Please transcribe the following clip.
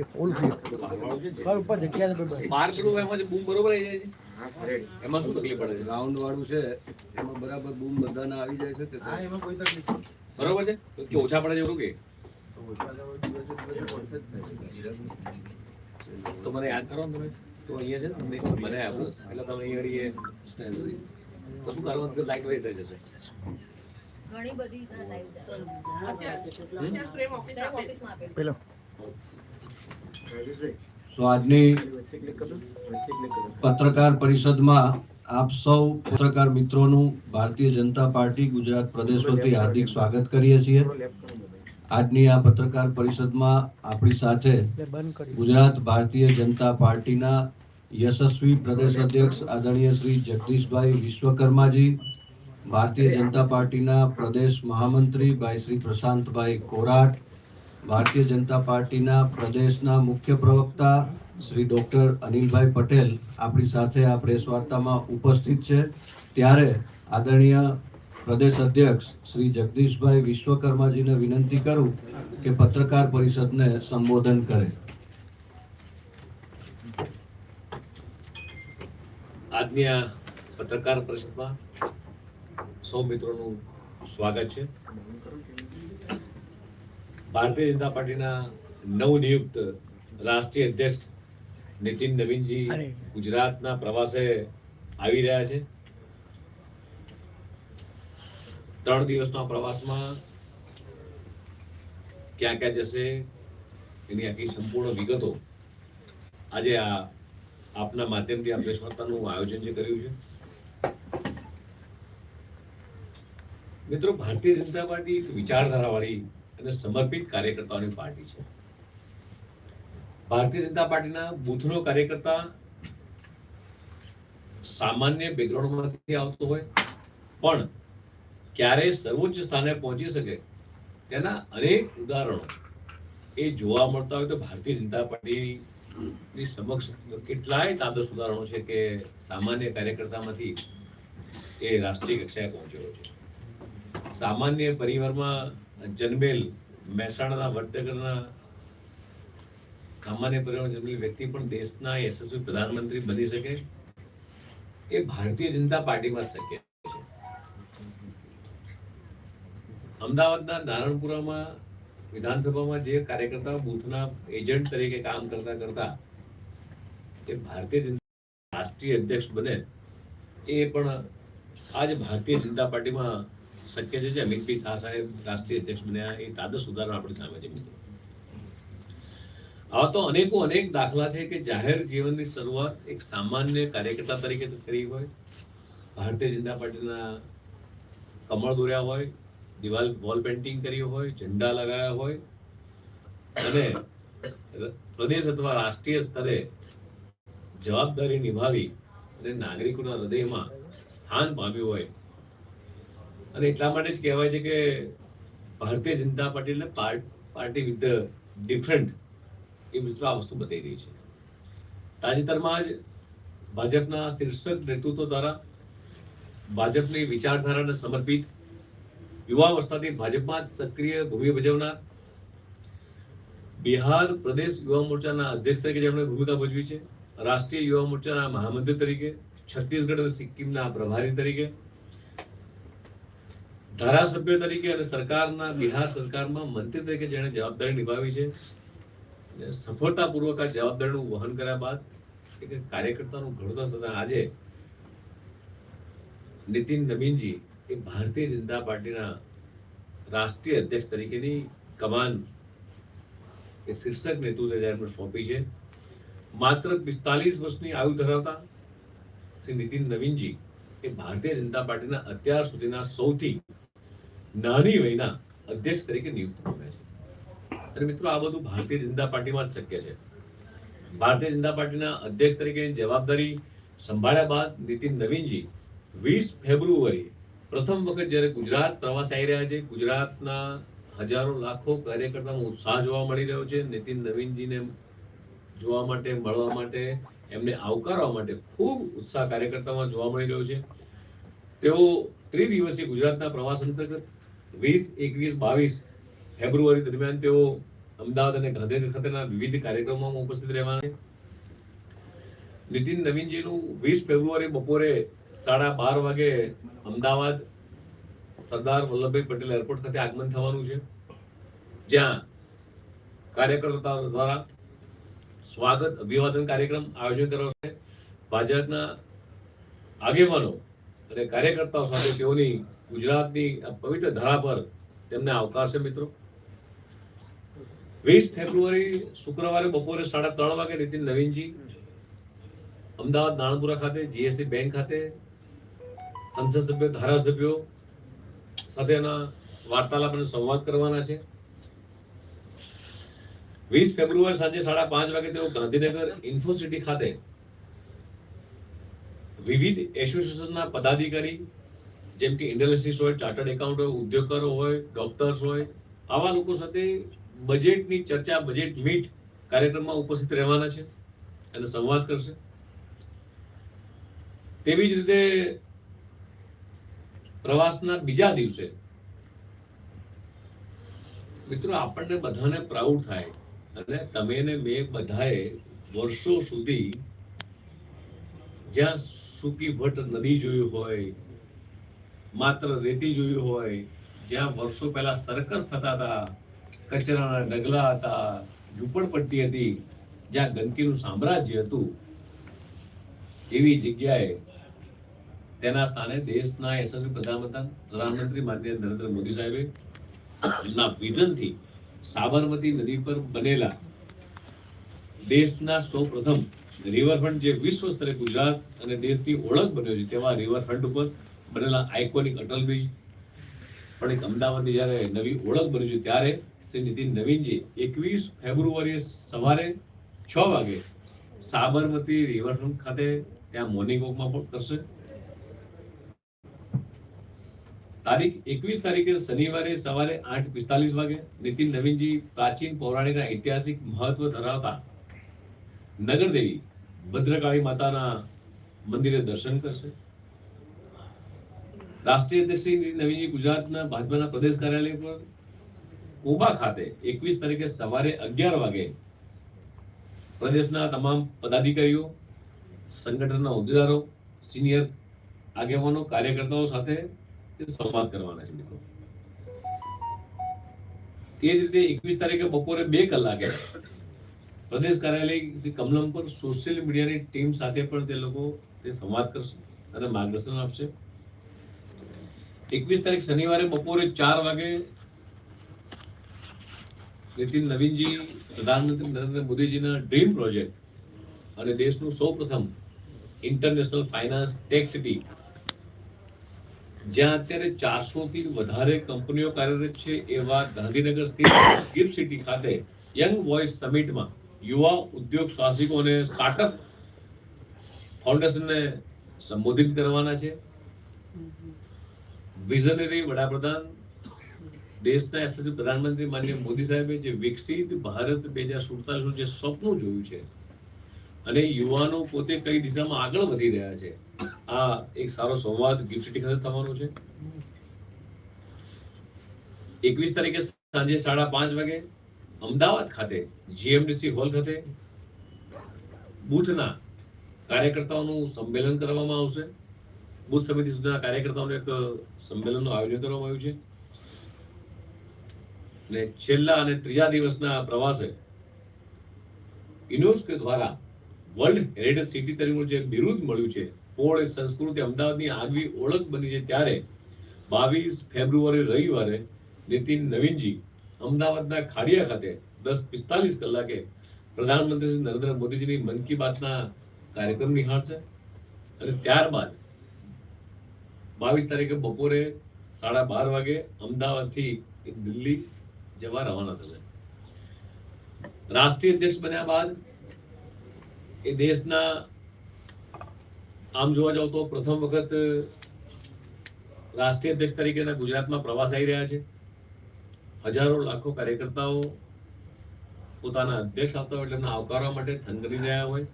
દે ફૂલ ઉપર જગ્યા છે બાર પેલું એમાં જે બૂમ બરોબર આવી જાય છે? એમાં શું તકલીફ પડે છે? રાઉન્ડ વાળું છે એમાં બરાબર બૂમ બધાને આવી જાય છે કે હા એમાં કોઈ તકલીફ નથી. બરોબર છે? કે ઓછા પડે છે એવું કે? તો છે. મને યાદ કરો તમે. તો અહીંયા છે ને તમને મને આપો. એટલે તમે અહીંયા આગળ એ Standard. તો શું કરવાનું કે લાઈટ વેટ જશે. ઘણી બધી લાઈવ પેલો. તો આજની પત્રકાર પરિષદમાં આપ સૌ પત્રકાર મિત્રોનું ભારતીય જનતા પાર્ટી ગુજરાત પ્રદેશ વતી હાર્દિક સ્વાગત કરીએ છીએ. આજની આ પત્રકાર પરિષદમાં આપણી સાથે ગુજરાત ભારતીય જનતા પાર્ટીના યશસ્વી પ્રદેશ અધ્યક્ષ આદરણીય શ્રી જગદીશભાઈ વિશ્વકર્માજી, ભારતીય જનતા પાર્ટીના પ્રદેશ મહામંત્રી ભાઈ શ્રી પ્રશાંતભાઈ કોરાટ ભારતીય જનતા પાર્ટીના પ્રદેશના મુખ્ય પ્રવક્તા શ્રી ડૉક્ટર અનિલભાઈ પટેલ આપણી સાથે આ પ્રેસ વાર્તામાં ઉપસ્થિત છે. ત્યારે આદરણીય પ્રદેશ અધ્યક્ષ શ્રી જગદીશભાઈ વિશ્વકર્માજીને વિનંતી કરું કે પત્રકાર પરિષદને સંબોધન કરે. આજની પત્રકાર પરિષદમાં સૌ મિત્રોનું સ્વાગત છે. ભારતીય જનતા પાર્ટીના નવનિયુક્ત રાષ્ટ્રીય અધ્યક્ષ નીતિન નવીનજી ગુજરાતના પ્રવાસે આવી રહ્યા છે. ત્રણ દિવસના પ્રવાસમાં ક્યાં ક્યાં જશે એની આખી સંપૂર્ણ વિગતો આજે આ આપના માધ્યમથી આ પ્રેસ વાર્તાનું આયોજન જે કર્યું છે. મિત્રો ભારતીય જનતા પાર્ટી એક વિચારધારાવાળી અને સમર્પિત કાર્યકર્તાઓની પાર્ટી છે. ભારતીય જનતા પાર્ટીના બૂથનો કાર્યકર્તા સામાન્ય બેકગ્રાઉન્ડમાંથી આવતો હોય, પણ ક્યારે સર્વોચ્ચ સ્થાને પહોંચી શકે તેના અનેક ઉદાહરણો એ જોવા મળતા હોય તો ભારતીય જનતા પાર્ટીની સમક્ષ કેટલાય તાદસ ઉદાહરણો છે કે સામાન્ય કાર્યકર્તામાંથી એ રાષ્ટ્રીય કક્ષાએ પહોંચ્યો છે. સામાન્ય પરિવારમાં જન્મેલ મહેસાણાના વડનગરના સામાન્ય પરિવારમાં જન્મેલ વ્યક્તિ પણ દેશના યશસ્વી પ્રધાનમંત્રી બની શકે એ ભારતીય જનતા પાર્ટીમાં શક્ય છે. અમદાવાદના નારણપુરામાં વિધાનસભામાં જે કાર્યકર્તાઓ બૂથના એજન્ટ તરીકે કામ કરતા કરતા એ ભારતીય જનતા રાષ્ટ્રીય અધ્યક્ષ બને એ પણ આજ ભારતીય જનતા પાર્ટીમાં શક્ય છે, જે અમિત શાહ સાહેબ રાષ્ટ્રીય અધ્યક્ષ બન્યા, એ તાદસ ઉદાહરણ આપણી સામે છે, મિત્રો. આવા તો અનેકો અનેક દાખલા છે કે જાહેર જીવનની શરૂઆત એક સામાન્ય કાર્યકર્તા તરીકે કરી હોય. ભારતીય જનતા પાર્ટીના કમળ દોર્યા હોય, દિવાલ વોલ પેઇન્ટિંગ કરી હોય, ઝંડા લગાવ્યા હોય, અને પ્રદેશ અથવા રાષ્ટ્રીય સ્તરે જવાબદારી નિભાવી અને નાગરિકોના હૃદયમાં સ્થાન પામ્યું હોય અને એટલા માટે જ કહેવાય છે કે ભારતીય જનતા પાર્ટીને પાર્ટી વિથ ધ ડિફરન્ટ એ મિત્રો આ વસ્તુ બતાવી રહી છે. તાજેતરમાં જ ભાજપના શીર્ષક નેતૃત્વ દ્વારા ભાજપની વિચારધારાને સમર્પિત યુવાવસ્થાથી ભાજપમાં સક્રિય ભૂમિકા ભજવનાર બિહાર પ્રદેશ યુવા મોરચાના અધ્યક્ષ તરીકે જેમણે ભૂમિકા ભજવી છે, રાષ્ટ્રીય યુવા મોરચાના મહામંત્રી તરીકે, છત્તીસગઢ અને સિક્કિમના પ્રભારી તરીકે ધારાસભ્ય તરીકે અને સરકારના, બિહાર સરકારમાં મંત્રી તરીકે જેણે જવાબદારી નિભાવી છે સફળતાપૂર્વક આ જવાબદારીનું વહન કર્યા બાદ એક કાર્યકર્તાનું ઘડતર થતા આજે નીતિન નવીનજી એ ભારતીય જનતા પાર્ટીના રાષ્ટ્રીય અધ્યક્ષ તરીકેની કમાન એ શીર્ષક નેતૃત્વ એમને સોંપી છે. માત્ર પિસ્તાલીસ વર્ષની આયુ ધરાવતા શ્રી નીતિન નવીનજી એ ભારતીય જનતા પાર્ટીના અત્યાર સુધીના સૌથી નાની વયના અધ્યક્ષ તરીકે નિયુક્ત પામ્યા છે. અને મિત્રો, આ બધું ભારતીય જનતા પાર્ટીમાં જ શક્ય છે. ભારતીય જનતા પાર્ટીના અધ્યક્ષ તરીકેની જવાબદારી સંભાળ્યા બાદ નીતિન નવીનજી વીસ ફેબ્રુઆરી પ્રથમ વખત જ્યારે ગુજરાત પ્રવાસ આવી રહ્યા છે, ગુજરાતના હજારો લાખો કાર્યકર્તાનો ઉત્સાહ જોવા મળી રહ્યો છે. નીતિન નવીનજીને જોવા માટે, મળવા માટે, એમને આવકારવા માટે ખૂબ ઉત્સાહ કાર્યકર્તામાં જોવા મળી રહ્યો છે. તેઓ ત્રિદિવસીય ગુજરાતના પ્રવાસ અંતર્ગત વીસ, એકવીસ, બાવીસ ફેબ્રુઆરી દરમિયાન તેઓ અમદાવાદ અને ગાંધીનગર ખાતેના વિવિધ કાર્યક્રમોમાં ઉપસ્થિત રહેવાના છે. નીતિન નવીનજીનું વીસ ફેબ્રુઆરી બપોરે સાડા બાર વાગે અમદાવાદ સરદાર વલ્લભભાઈ પટેલ એરપોર્ટ ખાતે આગમન થવાનું છે. જ્યાં કાર્યકર્તાઓ દ્વારા સ્વાગત અભિવાદન કાર્યક્રમ આયોજન કરવાનો છે. ભાજપના આગેવાનો અને કાર્યકર્તાઓ સાથે તેઓની ગુજરાતની પવિત્ર ધરા પર તેમને આવકારશે મિત્રો. વીસ ફેબ્રુઆરી શુક્રવારે બપોરે સાડા ત્રણ વાગે નીતિન નવીનજી, અમદાવાદ નાણપુરા ખાતે જીએસસી બેંક ખાતે સંસદ સભ્યો, ધારાસભ્યો સાથેના વાર્તાલાપ અને સંવાદ કરવાના છે. વીસ ફેબ્રુઆરી સાંજે સાડા પાંચ વાગે તેઓ ગાંધીનગર ઇન્ફોસિટી ખાતે વિવિધ એસોસિએશનના પદાધિકારી, જેમ કે ઇન્ડસ્ટ્રીસ હોય, ચાર્ટર્ડ એકાઉન્ટ હોય, ઉદ્યોગકારો હોય, ડોક્ટર્સ હોય, આવા લોકો સાથે બજેટની ચર્ચા, બજેટ મીટ કાર્યક્રમમાં ઉપસ્થિત રહેવાના છે અને સંવાદ કરશે. તેવી જ રીતે પ્રવાસના બીજા દિવસે મિત્રો આપણને બધાને પ્રાઉડ થાય અને તમે ને મેં બધાએ વર્ષો સુધી જ્યાં સૂકી ભટ્ટ નદી જોયું હોય, માત્ર રેતી જોયું હોય, જ્યાં વર્ષો પહેલા સર્કસ થતા હતા, કચરાના ડગલા હતા, ઝૂંપડપટ્ટી હતી, જ્યાં ગંદકીનું સામ્રાજ્ય હતું, એવી જગ્યાએ તેના સ્થાને દેશના યશસ્વી પ્રધાનમંત્રી પ્રધાનમંત્રી માનનીય નરેન્દ્ર મોદી સાહેબે. એમના વિઝનથી સાબરમતી નદી પર બનેલા દેશના સૌ પ્રથમ રિવરફ્રન્ટ જે વિશ્વ સ્તરે ગુજરાત અને દેશની ઓળખ બન્યો છે, તેમાં રિવરફ્રન્ટ ઉપર બનેલા આઇકોનિક અટલ બ્રિજ પણ એક અમદાવાદની જ્યારે નવી ઓળખ બની છે, ત્યારે શ્રી નીતિન નવીનજી એકવીસ ફેબ્રુઆરીએ સવારે છ વાગે સાબરમતી રિવરફ્રન્ટ ખાતે ત્યાં મોર્નિંગ વોકમાં પણ કરશે. તારીખ એકવીસ તારીખે શનિવારે સવારે આઠ પિસ્તાલીસ વાગે નીતિન નવીનજી પ્રાચીન પૌરાણિક ઐતિહાસિક મહત્વ ધરાવતા નગરદેવી ભદ્રકાળી માતાના મંદિરે દર્શન કરશે. રાષ્ટ્રીય અધ્યક્ષ નવીનજી ગુજરાતના ભાજપાના પ્રદેશ કાર્યાલય પર કોબા ખાતે એકવીસ તારીખે સવારે અગિયાર વાગે પ્રદેશના તમામ પદાધિકારીઓ, સંગઠનના હોદ્દેદારો, સિનિયર આગેવાનો, કાર્યકર્તાઓ સાથે સંવાદ કરવાના છે મિત્રો. તે જ રીતે એકવીસ તારીખે બપોરે બે કલાકે પ્રદેશ કાર્યાલય કમલમ પર સોશિયલ મીડિયાની ટીમ સાથે પણ તે લોકો તે સંવાદ કરશે અને માર્ગદર્શન આપશે. એકવીસ તારીખ શનિવારે બપોરે ચાર વાગે નીતિન નવીનજી, પ્રધાનમંત્રી નરેન્દ્ર મોદીજીના ડ્રીમ પ્રોજેક્ટ અને દેશનું સૌ પ્રથમ ઇન્ટરનેશનલ ફાઇનાન્સ ટેક સિટી જ્યાં અત્યારે ચારસો થી વધારે કંપનીઓ કાર્યરત છે, એવા ગાંધીનગર સ્થિત ગિફ્ટ સિટી ખાતે યંગ વોઇસ સમિટમાં યુવા ઉદ્યોગ સાહસિકો અને સ્ટાર્ટઅપ ફાઉન્ડેશનને સંબોધિત કરવાના છે. વિઝનરી વડાપ્રધાન દેશના યશસ્વી પ્રધાનમંત્રી માન્ય મોદી સાહેબે જે વિકસિત ભારત બે હજાર સુડતાલીસનું જે સ્વપ્ન જોયું છે અને યુવાનો પોતે કઈ દિશામાં આગળ વધી રહ્યા છે આ એક સારો સંવાદ ગિફ્ટ સિટી ખાતે થવાનો છે. એકવીસ તારીખે સાંજે સાડા પાંચ વાગે અમદાવાદ ખાતે, જીએમડીસી હોલ ખાતે બુથના કાર્યકર્તાઓનું સંમેલન કરવામાં આવશે. બુથ સમિતિ સુધીના કાર્યકર્તાઓનું એક સંમેલનનું આયોજન કરવામાં આવ્યું છે. અને છેલ્લા અને ત્રીજા દિવસના પ્રવાસે યુનેસ્કો દ્વારા વર્લ્ડ હેરિટેજ સિટી તરીકેનું જે બિરુદ મળ્યું છે, પોળ સંસ્કૃતિ અમદાવાદની આગવી ઓળખ બની છે ત્યારે બાવીસ ફેબ્રુઆરી રવિવારે નીતિન નવીનજી અમદાવાદના ખાડિયા ખાતે દસ પિસ્તાલીસ કલાકે પ્રધાનમંત્રી શ્રી નરેન્દ્ર મોદીજીની મન કી બાતના કાર્યક્રમ નિહાળશે. અને ત્યારબાદ બાવીસ તારીખે બપોરે સાડા બાર વાગે અમદાવાદથી દિલ્હી જવા રવાના થશે. રાષ્ટ્રીય અધ્યક્ષ બન્યા બાદ એ દેશના આમ જોવા જાવ તો પ્રથમ વખત રાષ્ટ્રીય અધ્યક્ષ તરીકેના ગુજરાતમાં પ્રવાસ આવી રહ્યા છે. હજારો લાખો કાર્યકર્તાઓ પોતાના અધ્યક્ષ આવતા હોય એટલે એમને આવકારવા માટે થનગની રહ્યા હોય.